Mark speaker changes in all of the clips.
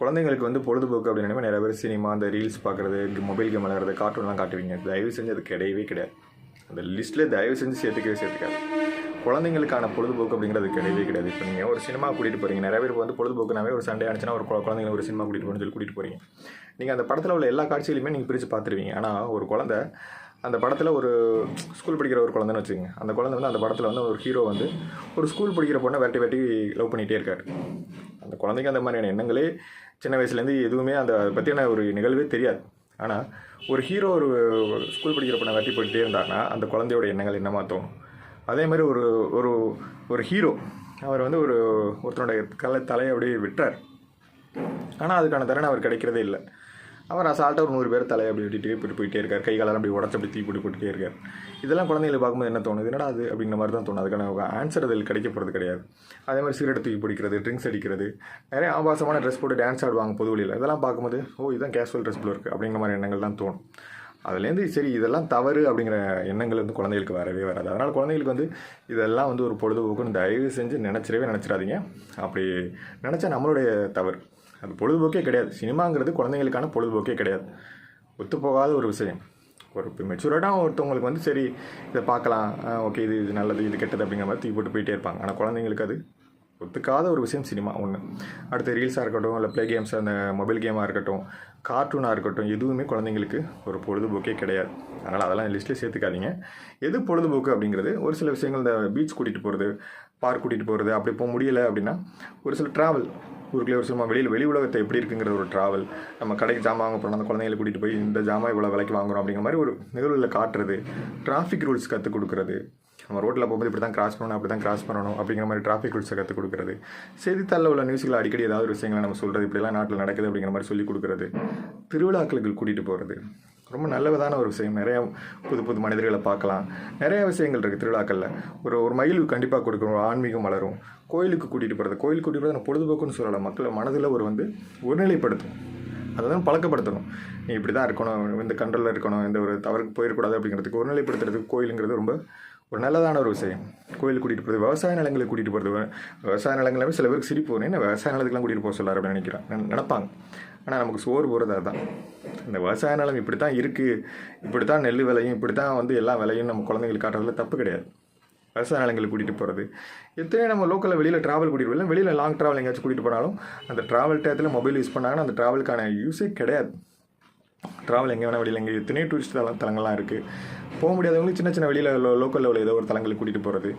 Speaker 1: குழந்தைங்களுக்கு வந்து பொழுதுபோக்கு அப்படின்னு நிறைய பேர் சினிமா அந்த ரீல்ஸ் பார்க்குறது மொபைல் கேம் விளையாடுறது கார்ட்டூன்லாம் காட்டுவீங்க. தயவு செஞ்சு அது கிடையவே கிடையாது. அந்த லிஸ்ட்டில் தயவு செஞ்சு சேர்த்துக்கவே சேர்த்துக்காது. குழந்தைங்களுக்கான பொழுதுபோக்கு அப்படிங்கிறது கிடையவே கிடையாது. இப்போ நீங்கள் ஒரு சினிமா கூட்டிகிட்டு போகிறீங்க நிறைய பேர் வந்து பொழுதுபோக்குனாவே ஒரு சண்டே ஆனிச்சுன்னா ஒரு குழ- ஒரு சினிமா கூட்டிகிட்டு போகணும்னு சொல்லி கூட்டிகிட்டு போகிறீங்க நீங்கள் அந்த படத்தில் உள்ள எல்லா காட்சிகளையுமே நீங்கள் பிரித்து பார்த்துருவீங்க. ஆனால் ஒரு குழந்தை அந்த படத்தில் ஒரு ஸ்கூல் படிக்கிற ஒரு குழந்தைன்னு வச்சுக்கோங்க. அந்த குழந்தை வந்து அந்த படத்தில் வந்து ஒரு ஹீரோ வந்து ஒரு ஸ்கூல் படிக்கிற பொண்ணை வெட்டி வெட்டி லவ் பண்ணிகிட்டே இருக்காரு. அந்த குழந்தைக்கு அந்த மாதிரியான எண்ணங்களே சின்ன வயசுலேருந்து எதுவுமே அந்த அதை பற்றியான ஒரு நிகழ்வே தெரியாது. ஆனால் ஒரு ஹீரோ ஒரு ஸ்கூல் படிக்கிற பொண்ணை வெட்டி போயிட்டே இருந்தாருன்னா அந்த குழந்தையோட எண்ணங்கள் என்ன தோணும்? அதே மாதிரி ஒரு ஒரு ஒரு ஹீரோ அவர் வந்து ஒரு ஒருத்தனுடைய கலை தலையை அப்படியே விட்டார் ஆனால் அதுக்கான தருணம் அவர் கிடைக்கிறதே இல்லை. அவர் அசால்ட்டாக ஒரு நூறு பேர் தலை அப்படி விட்டுட்டே போயிட்டு போயிட்டே இருக்கார். கை காலெல்லாம் அப்படி உடச்சி அப்படி தீ போட்டு போட்டுட்டே இருக்கார். இதெல்லாம் குழந்தைகளை பார்க்கும்போது என்ன தோணுது? என்னடா அது அப்படிங்கிற மாதிரி தான் தோணும் அதுக்கான ஆன்சர் அதில் கிடைக்க போகிறது கிடையாது. அதே மாதிரி சிகரெட் தூக்கி பிடிக்கிறது ட்ரிங்க்ஸ் அடிக்கிறது நிறைய ஆபாசமான ட்ரெஸ் போட்டு டான்ஸ் ஆடுவாங்க பொது வழியில். இதெல்லாம் பார்க்கும்போது ஓ இதுதான் கேஷுவல் ட்ரெஸ் போல இருக்குது அப்படிங்கிற மாதிரி எண்ணங்கள் தான் தோணும். அதுலேருந்து சரி இதெல்லாம் தவறு அப்படிங்கிற எண்ணங்கள் வந்து குழந்தைகளுக்கு வரவே வராது. அதனால் குழந்தைகளுக்கு வந்து இதெல்லாம் வந்து ஒரு பொழுதுபோக்குன்னு தயவு செஞ்சு நினச்சிடவே நினச்சிடாதீங்க. அப்படி நினச்சா நம்மளுடைய தவறு. அது பொழுதுபோக்கே கிடையாது. சினிமாங்கிறது குழந்தைங்களுக்கான பொழுதுபோக்கே கிடையாது. ஒத்துப்போகாத ஒரு விஷயம். ஒரு இப்போ மெச்சூர்டாக ஒருத்தவங்களுக்கு வந்து சரி இதை பார்க்கலாம். ஓகே இது இது நல்லது இது கெட்டது அப்படிங்கிற மாதிரி தூக்கி போட்டு போயிட்டே இருப்பாங்க. ஆனால் குழந்தைங்களுக்கு அது ஒத்துக்காத ஒரு விஷயம் சினிமா ஒன்று அடுத்து ரீல்ஸாக இருக்கட்டும் இல்லை ப்ளே கேம்ஸ் அந்த மொபைல் கேமாக இருக்கட்டும் கார்ட்டூனாக இருக்கட்டும் எதுவுமே குழந்தைங்களுக்கு ஒரு பொழுதுபோக்கே கிடையாது. அதனால் அதெல்லாம் லிஸ்ட்டில் சேர்த்துக்காதீங்க. எது பொழுதுபோக்கு அப்படிங்கிறது? ஒரு சில விஷயங்கள் இந்த பீச் கூட்டிகிட்டு போகிறது பார்க் கூட்டிகிட்டு போகிறது அப்படி போக முடியல அப்படின்னா ஒரு சில ட்ராவல் ஊருக்குள்ளே ஒரு சும்மா வெளியில் வெளி உலகத்தை எப்படி இருக்குங்கிற ஒரு ட்ராவல் நம்ம கடைக்கு ஜாமான் வாங்க போனால் அந்த குழந்தைங்களை கூட்டிகிட்டு போய் இந்த ஜாமான் இவ்வளோ விலைக்கு வாங்குறோம் அப்படிங்கிற மாதிரி ஒரு நிகழ்வில் காட்டுறது டிராஃபிக் ரூல்ஸ் கற்றுக் கொடுக்குறது நம்ம ரோட்டில் போகும்போது இப்படி தான் கிராஸ் பண்ணணும் அப்படி தான் கிராஸ் பண்ணணும் அப்படிங்கிற மாதிரி டிராஃபிக் ரூல்ஸை கற்றுக் கொடுக்குறது. செய்தித்தாளில் உள்ள நியூஸ்களை அடிக்கடி ஏதாவது ஒரு விஷயங்களை நம்ம சொல்கிறது இப்படிலாம் நாட்டில் நடக்குது அப்படிங்கிற மாதிரி சொல்லி கொடுக்குறது. திருவிழாக்களுக்கு கூட்டிகிட்டு போகிறது ரொம்ப நல்லதான ஒரு விஷயம். நிறைய புது புது மனிதர்களை பார்க்கலாம். நிறைய விஷயங்கள் இருக்குது திருவிழாக்களில். ஒரு ஒரு மயிலுக்கு கண்டிப்பாக கொடுக்கணும் ஆன்மீகம் வளரும். கோயிலுக்கு கூட்டிகிட்டு போகிறது கோயிலுக்கு கூட்டிகிட்டு போகிறது பொழுதுபோக்குன்னு சொல்லலாம் மக்களை மனதில் ஒரு வந்து ஒருநிலைப்படுத்தும் அதை தான் பழக்கப்படுத்தணும். நீ இப்படி தான் இருக்கணும். இந்த கண்ட்ரோலில் இருக்கணும். இந்த ஒரு தவறுக்கு போயிடக்கூடாது அப்படிங்கிறதுக்கு ஒருநிலைப்படுத்துறதுக்கு கோயிலுங்கிறது ரொம்ப ஒரு நல்லதான ஒரு விஷயம். கோயில் கூட்டிகிட்டு போகிறது விவசாய நிலங்களுக்கு கூட்டிகிட்டு போகிறது விவசாய நிலங்களாவே சில பேருக்கு சிரிப்பு வரும். என்ன விவசாய நிலத்துக்குலாம் கூட்டிகிட்டு போக சொல்லார் அப்படின்னு நினைக்கிறேன் நினப்பாங்க நினைப்பாங்க. ஆனால் நமக்கு சோறு போகிறது அதுதான் இந்த விவசாய நிலம் இப்படி தான் இருக்குது இப்படி தான் நெல் விலையும் இப்படி தான் வந்து எல்லா விலையும் நம்ம குழந்தைங்களுக்கு காட்டுறதுல தப்பு கிடையாது. விவசாய நிலங்களுக்கு கூட்டிகிட்டு போகிறது எத்தனையோ நம்ம லோக்கலில் வெளியில் ட்ராவல் கூட்டிகிட்டு போகல வெளியில் லாங் ட்ராவல் எங்கேயாச்சும் கூட்டிகிட்டு போனாலும் அந்த ட்ராவல் டயத்தில் மொபைல் யூஸ் பண்ணாங்கன்னா அந்த ட்ராவலுக்கான யூஸே கிடையாது. ட்ராவல் எங்கே வேணால் வெளியில் எங்கே எத்தனையோ டூரிஸ்ட் தல தலங்கள்லாம் இருக்குது போக முடியாதவங்களுக்கு சின்ன சின்ன வெளியில் லோக்கலில் உள்ள ஏதோ ஒரு தலங்களுக்கு கூட்டிகிட்டு போகிறது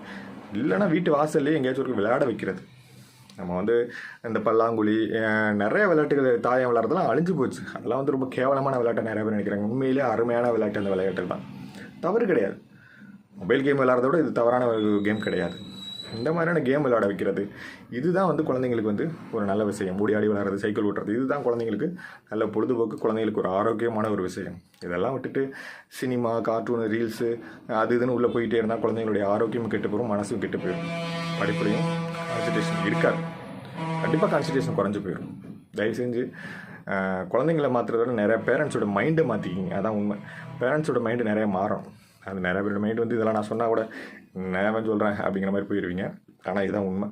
Speaker 1: இல்லைன்னா வீட்டு வாசல்லே எங்கேயாச்சும் ஒரு விளையாட வைக்கிறது. நம்ம வந்து இந்த பல்லாங்குழி நிறைய விளையாட்டுகள் தாயம் விளையாடுறதுலாம் அழிஞ்சு போச்சு. அதெல்லாம் வந்து ரொம்ப கேவலமான விளையாட்டை நிறைய பேர் நினைக்கிறாங்க. உண்மையிலேயே அருமையான விளையாட்டு அந்த விளையாட்டு தான். தவறு கிடையாது. மொபைல் கேம் விளையாடுறத விட இது தவறான ஒரு கேம் கிடையாது. இந்த மாதிரியான கேம் விளையாட வைக்கிறது. இதுதான் வந்து குழந்தைங்களுக்கு வந்து ஒரு நல்ல விஷயம். ஓடி ஆடி விளையாடுறது சைக்கிள் ஓட்டுறது. இதுதான் குழந்தைங்களுக்கு நல்ல பொழுதுபோக்கு குழந்தைங்களுக்கு ஒரு ஆரோக்கியமான ஒரு விஷயம். இதெல்லாம் விட்டுட்டு சினிமா கார்ட்டூனு ரீல்ஸு அது இதுன்னு உள்ளே போயிட்டே இருந்தால் குழந்தைங்களுடைய ஆரோக்கியமும் கெட்டு போயிடும் மனசும் கெட்டு போயிடும் படிப்புலையும் கான்சன்ட்ரேஷன் இருக்காது. கண்டிப்பாக கான்சன்ட்ரேஷன் குறைஞ்சி போயிடும் தயவு செஞ்சு குழந்தைங்கள மாற்றுறத விட நிறைய பேரண்ட்ஸோட மைண்டை மாற்றிக்கிங்க அதான் உண்மை. பேரண்ட்ஸோட மைண்டு நிறைய மாறும். அது நிறைய பேரோட மைண்ட் வந்து இதெல்லாம் நான் சொன்னால் கூட நான் சொல்கிறேன் அப்படிங்கிற மாதிரி போயிடுவீங்க ஆனால் இதுதான் உண்மை.